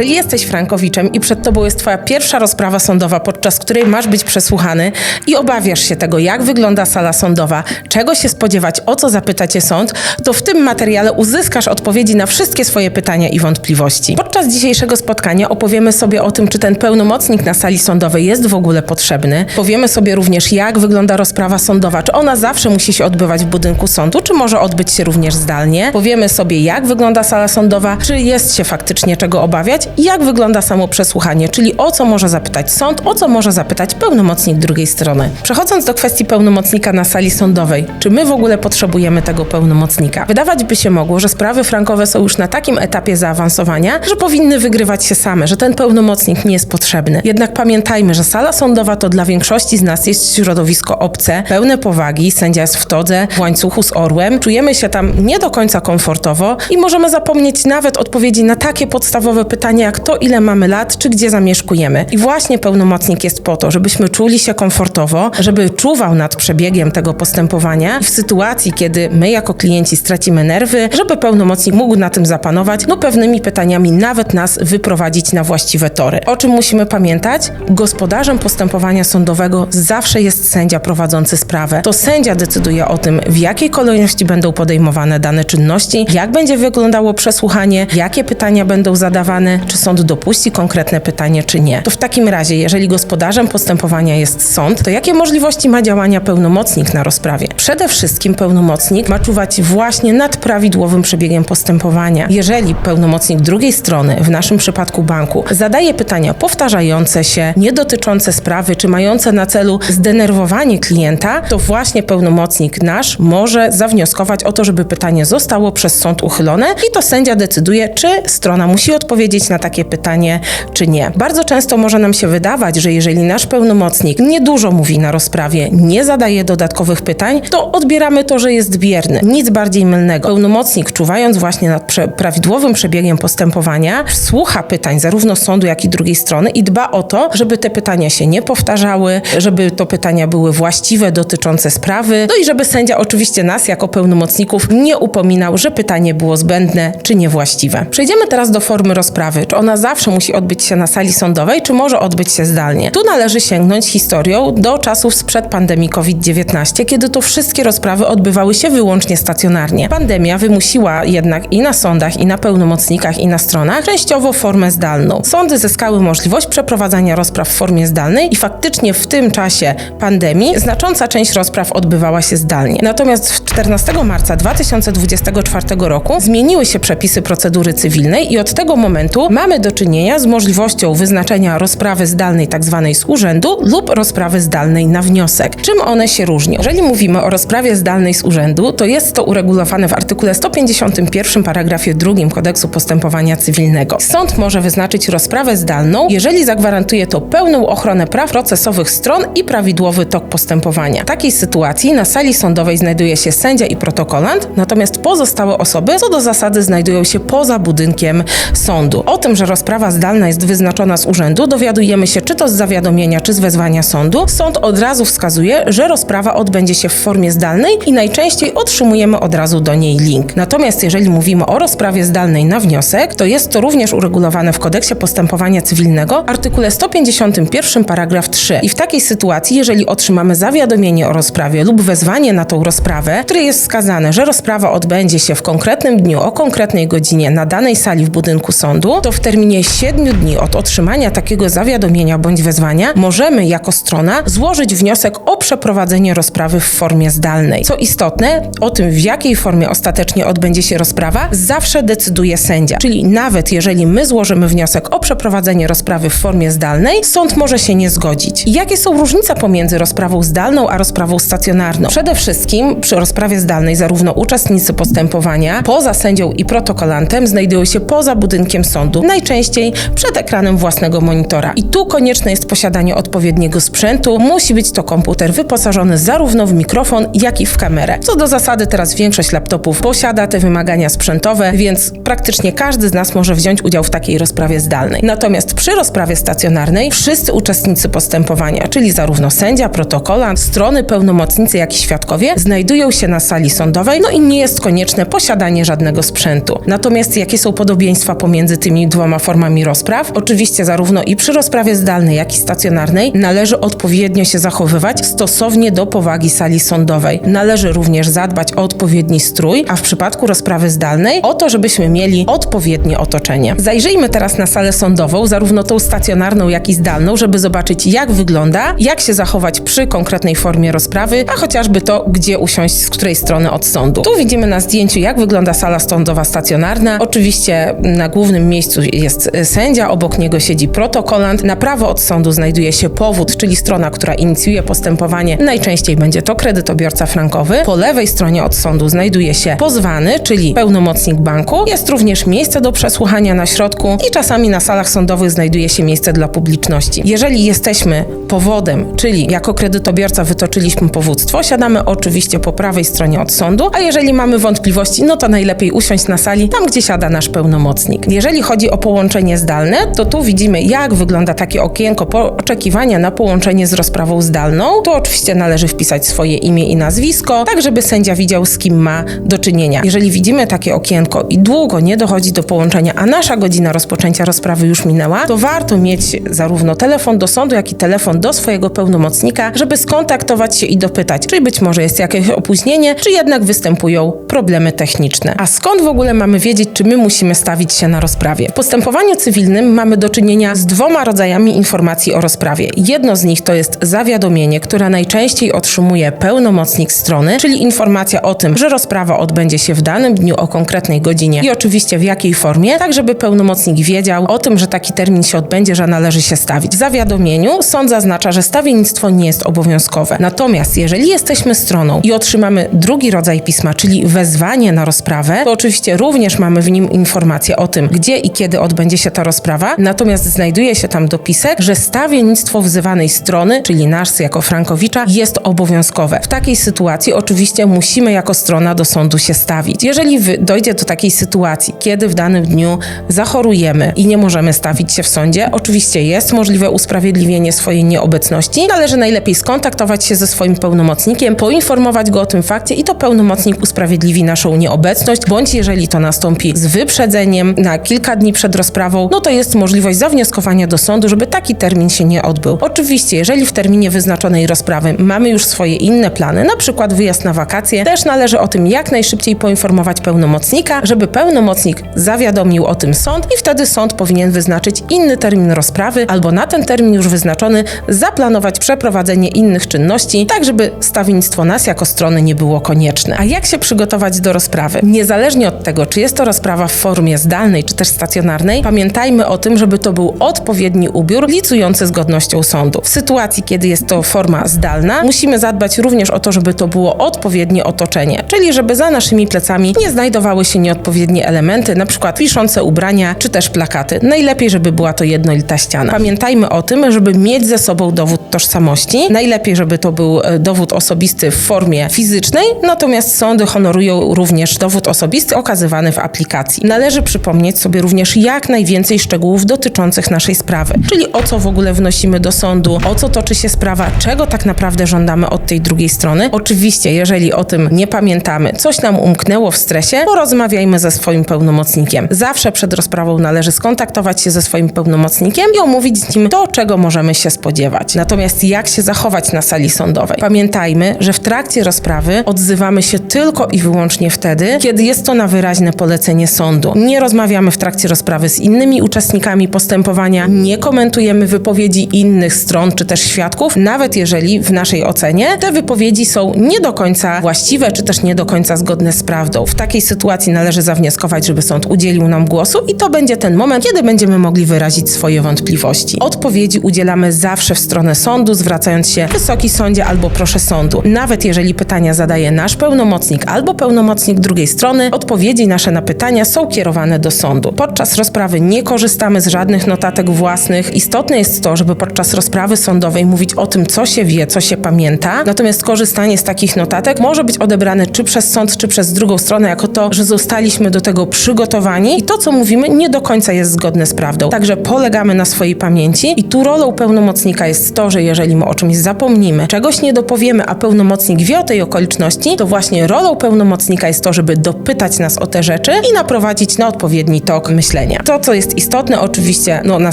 Jeżeli jesteś frankowiczem i przed tobą jest twoja pierwsza rozprawa sądowa, podczas której masz być przesłuchany i obawiasz się tego, jak wygląda sala sądowa, czego się spodziewać, o co zapyta cię sąd, to w tym materiale uzyskasz odpowiedzi na wszystkie swoje pytania i wątpliwości. Podczas dzisiejszego spotkania opowiemy sobie o tym, czy ten pełnomocnik na sali sądowej jest w ogóle potrzebny. Powiemy sobie również, jak wygląda rozprawa sądowa, czy ona zawsze musi się odbywać w budynku sądu, czy może odbyć się również zdalnie. Powiemy sobie, jak wygląda sala sądowa, czy jest się faktycznie czego obawiać jak wygląda samo przesłuchanie, czyli o co może zapytać sąd, o co może zapytać pełnomocnik drugiej strony. Przechodząc do kwestii pełnomocnika na sali sądowej, czy my w ogóle potrzebujemy tego pełnomocnika? Wydawać by się mogło, że sprawy frankowe są już na takim etapie zaawansowania, że powinny wygrywać się same, że ten pełnomocnik nie jest potrzebny. Jednak pamiętajmy, że sala sądowa to dla większości z nas jest środowisko obce, pełne powagi, sędzia jest w todze, w łańcuchu z orłem, czujemy się tam nie do końca komfortowo i możemy zapomnieć nawet odpowiedzi na takie podstawowe jak to, ile mamy lat, czy gdzie zamieszkujemy. I właśnie pełnomocnik jest po to, żebyśmy czuli się komfortowo, żeby czuwał nad przebiegiem tego postępowania i w sytuacji, kiedy my jako klienci stracimy nerwy, żeby pełnomocnik mógł na tym zapanować, no pewnymi pytaniami nawet nas wyprowadzić na właściwe tory. O czym musimy pamiętać? Gospodarzem postępowania sądowego zawsze jest sędzia prowadzący sprawę. To sędzia decyduje o tym, w jakiej kolejności będą podejmowane dane czynności, jak będzie wyglądało przesłuchanie, jakie pytania będą zadawane, czy sąd dopuści konkretne pytanie, czy nie. To w takim razie, jeżeli gospodarzem postępowania jest sąd, to jakie możliwości ma działania pełnomocnik na rozprawie? Przede wszystkim pełnomocnik ma czuwać właśnie nad prawidłowym przebiegiem postępowania. Jeżeli pełnomocnik drugiej strony, w naszym przypadku banku, zadaje pytania powtarzające się, nie dotyczące sprawy, czy mające na celu zdenerwowanie klienta, to właśnie pełnomocnik nasz może zawnioskować o to, żeby pytanie zostało przez sąd uchylone i to sędzia decyduje, czy strona musi odpowiedzieć na takie pytanie, czy nie. Bardzo często może nam się wydawać, że jeżeli nasz pełnomocnik niedużo mówi na rozprawie, nie zadaje dodatkowych pytań, to odbieramy to, że jest bierny. Nic bardziej mylnego. Pełnomocnik, czuwając właśnie nad prze prawidłowym przebiegiem postępowania, słucha pytań zarówno sądu, jak i drugiej strony i dba o to, żeby te pytania się nie powtarzały, żeby to pytania były właściwe, dotyczące sprawy, no i żeby sędzia oczywiście nas jako pełnomocników nie upominał, że pytanie było zbędne czy niewłaściwe. Przejdziemy teraz do formy rozprawy. Czy ona zawsze musi odbyć się na sali sądowej, czy może odbyć się zdalnie? Tu należy sięgnąć historią do czasów sprzed pandemii COVID-19, kiedy to wszystkie rozprawy odbywały się wyłącznie stacjonarnie. Pandemia wymusiła jednak i na sądach, i na pełnomocnikach, i na stronach częściowo formę zdalną. Sądy zyskały możliwość przeprowadzania rozpraw w formie zdalnej i faktycznie w tym czasie pandemii znacząca część rozpraw odbywała się zdalnie. Natomiast 14 marca 2024 roku zmieniły się przepisy procedury cywilnej i od tego momentu mamy do czynienia z możliwością wyznaczenia rozprawy zdalnej tzw. z urzędu lub rozprawy zdalnej na wniosek. Czym one się różnią? Jeżeli mówimy o rozprawie zdalnej z urzędu, to jest to uregulowane w artykule 151 paragrafie 2 Kodeksu Postępowania Cywilnego. Sąd może wyznaczyć rozprawę zdalną, jeżeli zagwarantuje to pełną ochronę praw procesowych stron i prawidłowy tok postępowania. W takiej sytuacji na sali sądowej znajduje się sędzia i protokolant, natomiast pozostałe osoby co do zasady znajdują się poza budynkiem sądu. O tym, że rozprawa zdalna jest wyznaczona z urzędu, dowiadujemy się czy to z zawiadomienia, czy z wezwania sądu. Sąd od razu wskazuje, że rozprawa odbędzie się w formie zdalnej i najczęściej otrzymujemy od razu do niej link. Natomiast jeżeli mówimy o rozprawie zdalnej na wniosek, to jest to również uregulowane w kodeksie postępowania cywilnego, artykule 151 paragraf 3. I w takiej sytuacji, jeżeli otrzymamy zawiadomienie o rozprawie lub wezwanie na tą rozprawę, w której jest wskazane, że rozprawa odbędzie się w konkretnym dniu o konkretnej godzinie na danej sali w budynku sądu, to w terminie 7 dni od otrzymania takiego zawiadomienia bądź wezwania możemy jako strona złożyć wniosek o przeprowadzenie rozprawy w formie zdalnej. Co istotne, o tym w jakiej formie ostatecznie odbędzie się rozprawa, zawsze decyduje sędzia. Czyli nawet jeżeli my złożymy wniosek o przeprowadzenie rozprawy w formie zdalnej, sąd może się nie zgodzić. Jakie są różnice pomiędzy rozprawą zdalną a rozprawą stacjonarną? Przede wszystkim przy rozprawie zdalnej zarówno uczestnicy postępowania poza sędzią i protokolantem znajdują się poza budynkiem sądu, najczęściej przed ekranem własnego monitora. I tu konieczne jest posiadanie odpowiedniego sprzętu. Musi być to komputer wyposażony zarówno w mikrofon, jak i w kamerę. Co do zasady teraz większość laptopów posiada te wymagania sprzętowe, więc praktycznie każdy z nas może wziąć udział w takiej rozprawie zdalnej. Natomiast przy rozprawie stacjonarnej wszyscy uczestnicy postępowania, czyli zarówno sędzia, protokolant, strony, pełnomocnicy, jak i świadkowie, znajdują się na sali sądowej, no i nie jest konieczne posiadanie żadnego sprzętu. Natomiast jakie są podobieństwa pomiędzy tymi dwoma formami rozpraw. Oczywiście zarówno i przy rozprawie zdalnej, jak i stacjonarnej należy odpowiednio się zachowywać stosownie do powagi sali sądowej. Należy również zadbać o odpowiedni strój, a w przypadku rozprawy zdalnej o to, żebyśmy mieli odpowiednie otoczenie. Zajrzyjmy teraz na salę sądową, zarówno tą stacjonarną, jak i zdalną, żeby zobaczyć jak wygląda, jak się zachować przy konkretnej formie rozprawy, a chociażby to, gdzie usiąść z której strony od sądu. Tu widzimy na zdjęciu, jak wygląda sala sądowa stacjonarna. Oczywiście na głównym miejscu jest y, sędzia, obok niego siedzi protokolant. Na prawo od sądu znajduje się powód, czyli strona, która inicjuje postępowanie. Najczęściej będzie to kredytobiorca frankowy. Po lewej stronie od sądu znajduje się pozwany, czyli pełnomocnik banku. Jest również miejsce do przesłuchania na środku i czasami na salach sądowych znajduje się miejsce dla publiczności. Jeżeli jesteśmy powodem, czyli jako kredytobiorca wytoczyliśmy powództwo, siadamy oczywiście po prawej stronie od sądu, a jeżeli mamy wątpliwości, no to najlepiej usiąść na sali, tam gdzie siada nasz pełnomocnik. Jeżeli chodzi o połączenie zdalne, to tu widzimy jak wygląda takie okienko oczekiwania na połączenie z rozprawą zdalną. Tu oczywiście należy wpisać swoje imię i nazwisko, tak żeby sędzia widział z kim ma do czynienia. Jeżeli widzimy takie okienko i długo nie dochodzi do połączenia, a nasza godzina rozpoczęcia rozprawy już minęła, to warto mieć zarówno telefon do sądu, jak i telefon do swojego pełnomocnika, żeby skontaktować się i dopytać, czy być może jest jakieś opóźnienie, czy jednak występują problemy techniczne. A skąd w ogóle mamy wiedzieć, czy my musimy stawić się na rozprawie? W postępowaniu cywilnym mamy do czynienia z dwoma rodzajami informacji o rozprawie. Jedno z nich to jest zawiadomienie, które najczęściej otrzymuje pełnomocnik strony, czyli informacja o tym, że rozprawa odbędzie się w danym dniu o konkretnej godzinie i oczywiście w jakiej formie, tak żeby pełnomocnik wiedział o tym, że taki termin się odbędzie, że należy się stawić. W zawiadomieniu sąd zaznacza, że stawiennictwo nie jest obowiązkowe. Natomiast jeżeli jesteśmy stroną i otrzymamy drugi rodzaj pisma, czyli wezwanie na rozprawę, to oczywiście również mamy w nim informację o tym, gdzie i kiedy odbędzie się ta rozprawa, natomiast znajduje się tam dopisek, że stawiennictwo wzywanej strony, czyli nas jako Frankowicza, jest obowiązkowe. W takiej sytuacji oczywiście musimy jako strona do sądu się stawić. Jeżeli dojdzie do takiej sytuacji, kiedy w danym dniu zachorujemy i nie możemy stawić się w sądzie, oczywiście jest możliwe usprawiedliwienie swojej nieobecności. Należy najlepiej skontaktować się ze swoim pełnomocnikiem, poinformować go o tym fakcie i to pełnomocnik usprawiedliwi naszą nieobecność, bądź jeżeli to nastąpi z wyprzedzeniem na kilka dni przed rozprawą, no to jest możliwość zawnioskowania do sądu, żeby taki termin się nie odbył. Oczywiście, jeżeli w terminie wyznaczonej rozprawy mamy już swoje inne plany, na przykład wyjazd na wakacje, też należy o tym jak najszybciej poinformować pełnomocnika, żeby pełnomocnik zawiadomił o tym sąd i wtedy sąd powinien wyznaczyć inny termin rozprawy albo na ten termin już wyznaczony zaplanować przeprowadzenie innych czynności, tak żeby stawiennictwo nas jako strony nie było konieczne. A jak się przygotować do rozprawy? Niezależnie od tego, czy jest to rozprawa w formie zdalnej czy też stacjonarnej, pamiętajmy o tym, żeby to był odpowiedni ubiór licujący z godnością sądu. W sytuacji, kiedy jest to forma zdalna, musimy zadbać również o to, żeby to było odpowiednie otoczenie, czyli żeby za naszymi plecami nie znajdowały się nieodpowiednie elementy, przykład wiszące ubrania czy też plakaty. Najlepiej, żeby była to jednolita ściana. Pamiętajmy o tym, żeby mieć ze sobą dowód tożsamości. Najlepiej, żeby to był e, dowód osobisty w formie fizycznej, natomiast sądy honorują również dowód osobisty okazywany w aplikacji. Należy przypomnieć sobie również jak najwięcej szczegółów dotyczących naszej sprawy, czyli o co w ogóle wnosimy do sądu, o co toczy się sprawa, czego tak naprawdę żądamy od tej drugiej strony. Oczywiście, jeżeli o tym nie pamiętamy, coś nam umknęło w stresie, porozmawiajmy ze swoim pełnomocnikiem. Zawsze przed rozprawą należy skontaktować się ze swoim pełnomocnikiem i omówić z nim to, czego możemy się spodziewać. Natomiast jak się zachować na sali sądowej? Pamiętajmy, że w trakcie rozprawy odzywamy się tylko i wyłącznie wtedy, kiedy jest to na wyraźne polecenie sądu. Nie rozmawiamy w trakcie rozprawy z innymi uczestnikami postępowania, nie komentujemy wypowiedzi innych stron czy też świadków, nawet jeżeli w naszej ocenie te wypowiedzi są nie do końca właściwe czy też nie do końca zgodne z prawdą. W takiej sytuacji należy zawnioskować, żeby sąd udzielił nam głosu i to będzie ten moment, kiedy będziemy mogli wyrazić swoje wątpliwości. Odpowiedzi udzielamy zawsze w stronę sądu, zwracając się Wysoki Sądzie albo proszę sądu. Nawet jeżeli pytania zadaje nasz pełnomocnik albo pełnomocnik drugiej strony, odpowiedzi nasze na pytania są kierowane do sądu. Podczas rozprawy nie korzystamy z żadnych notatek własnych. Istotne jest to, żeby podczas rozprawy sądowej mówić o tym, co się wie, co się pamięta. Natomiast korzystanie z takich notatek może być odebrane czy przez sąd, czy przez drugą stronę jako to, że zostaliśmy do tego przygotowani i to, co mówimy, nie do końca jest zgodne z prawdą. Także polegamy na swojej pamięci i tu rolą pełnomocnika jest to, że jeżeli my o czymś zapomnimy, czegoś nie dopowiemy, a pełnomocnik wie o tej okoliczności, to właśnie rolą pełnomocnika jest to, żeby dopytać nas o te rzeczy i naprowadzić na odpowiedni tok myślenia myślenia. To, co jest istotne, oczywiście no, na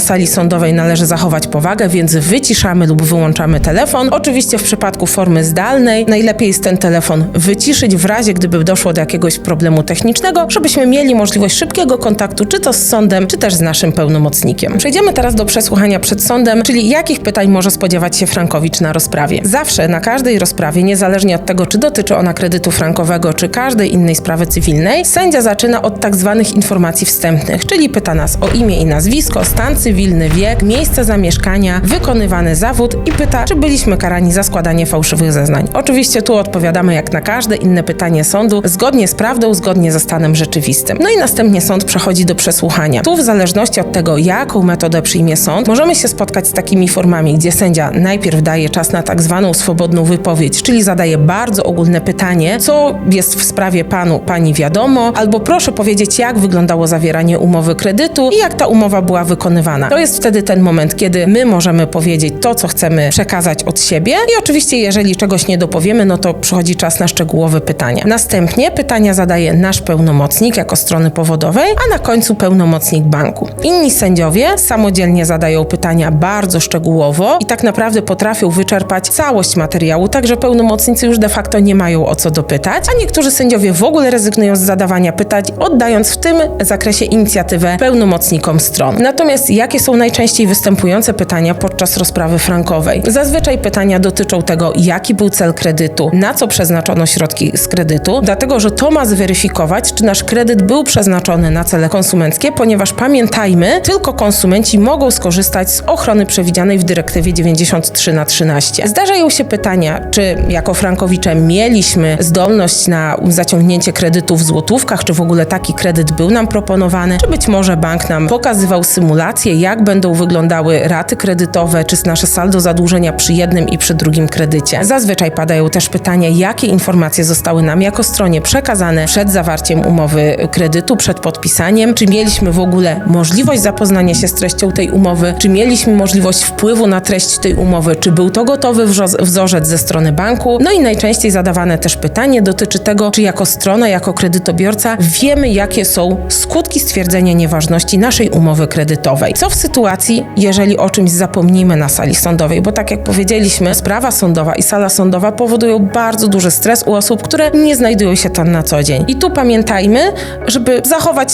sali sądowej należy zachować powagę, więc wyciszamy lub wyłączamy telefon. Oczywiście w przypadku formy zdalnej najlepiej jest ten telefon wyciszyć w razie, gdyby doszło do jakiegoś problemu technicznego, żebyśmy mieli możliwość szybkiego kontaktu, czy to z sądem, czy też z naszym pełnomocnikiem. Przejdziemy teraz do przesłuchania przed sądem, czyli jakich pytań może spodziewać się Frankowicz na rozprawie. Zawsze na każdej rozprawie, niezależnie od tego, czy dotyczy ona kredytu frankowego, czy każdej innej sprawy cywilnej, sędzia zaczyna od tak zwanych informacji wstępnych, czyli pyta nas o imię i nazwisko, stan cywilny, wiek, miejsce zamieszkania, wykonywany zawód i pyta, czy byliśmy karani za składanie fałszywych zeznań. Oczywiście tu odpowiadamy jak na każde inne pytanie sądu, zgodnie z prawdą, zgodnie ze stanem rzeczywistym. No i następnie sąd przechodzi do przesłuchania. Tu w zależności od tego, jaką metodę przyjmie sąd, możemy się spotkać z takimi formami, gdzie sędzia najpierw daje czas na tak zwaną swobodną wypowiedź, czyli zadaje bardzo ogólne pytanie, co jest w sprawie panu, pani wiadomo, albo proszę powiedzieć, jak wyglądało zawieranie umowy kredytu i jak ta umowa była wykonywana. To jest wtedy ten moment, kiedy my możemy powiedzieć to, co chcemy przekazać od siebie i oczywiście, jeżeli czegoś nie dopowiemy, no to przychodzi czas na szczegółowe pytania. Następnie pytania zadaje nasz pełnomocnik jako strony powodowej, a na końcu pełnomocnik banku. Inni sędziowie samodzielnie zadają pytania bardzo szczegółowo i tak naprawdę potrafią wyczerpać całość materiału, także pełnomocnicy już de facto nie mają o co dopytać, a niektórzy sędziowie w ogóle rezygnują z zadawania pytań, oddając w tym zakresie inicjatywę pełnomocnikom stron. Natomiast jakie są najczęściej występujące pytania podczas rozprawy frankowej? Zazwyczaj pytania dotyczą tego, jaki był cel kredytu, na co przeznaczono środki z kredytu, dlatego że to ma zweryfikować, czy nasz kredyt był przeznaczony na cele konsumenckie, ponieważ pamiętajmy, tylko konsumenci mogą skorzystać z ochrony przewidzianej w dyrektywie 93 na 13. Zdarzają się pytania, czy jako frankowicze mieliśmy zdolność na zaciągnięcie kredytu w złotówkach, czy w ogóle taki kredyt był nam proponowany, czy być może bank nam pokazywał symulację, jak będą wyglądały raty kredytowe, czy nasze saldo zadłużenia przy jednym i przy drugim kredycie. Zazwyczaj padają też pytania, jakie informacje zostały nam jako stronie przekazane przed zawarciem umowy kredytu, przed podpisaniem, czy mieliśmy w ogóle możliwość zapoznania się z treścią tej umowy, czy mieliśmy możliwość wpływu na treść tej umowy, czy był to gotowy wzorzec ze strony banku. No i najczęściej zadawane też pytanie dotyczy tego, czy jako strona, jako kredytobiorca wiemy, jakie są skutki stwierdzenia nieważności naszej umowy kredytowej. Co w sytuacji, jeżeli o czymś zapomnimy na sali sądowej, bo tak jak powiedzieliśmy, sprawa sądowa i sala sądowa powodują bardzo duży stres u osób, które nie znajdują się tam na co dzień. I tu pamiętajmy, żeby zachować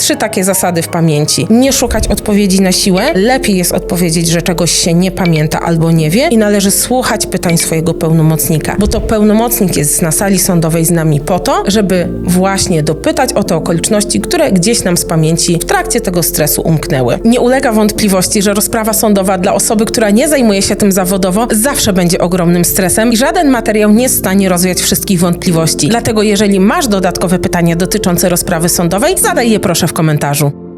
trzy takie zasady w pamięci. Nie szukać odpowiedzi na siłę. Lepiej jest odpowiedzieć, że czegoś się nie pamięta albo nie wie i należy słuchać pytań swojego pełnomocnika, bo to pełnomocnik jest na sali sądowej z nami po to, żeby właśnie dopytać o te okoliczności, które gdzieś nam z pamięci w trakcie tego stresu umknęły. Nie ulega wątpliwości, że rozprawa sądowa dla osoby, która nie zajmuje się tym zawodowo, zawsze będzie ogromnym stresem i żaden materiał nie jest w stanie rozwiać wszystkich wątpliwości. Dlatego jeżeli masz dodatkowe pytania dotyczące rozprawy sądowej, zadaj je proszę w komentarzu.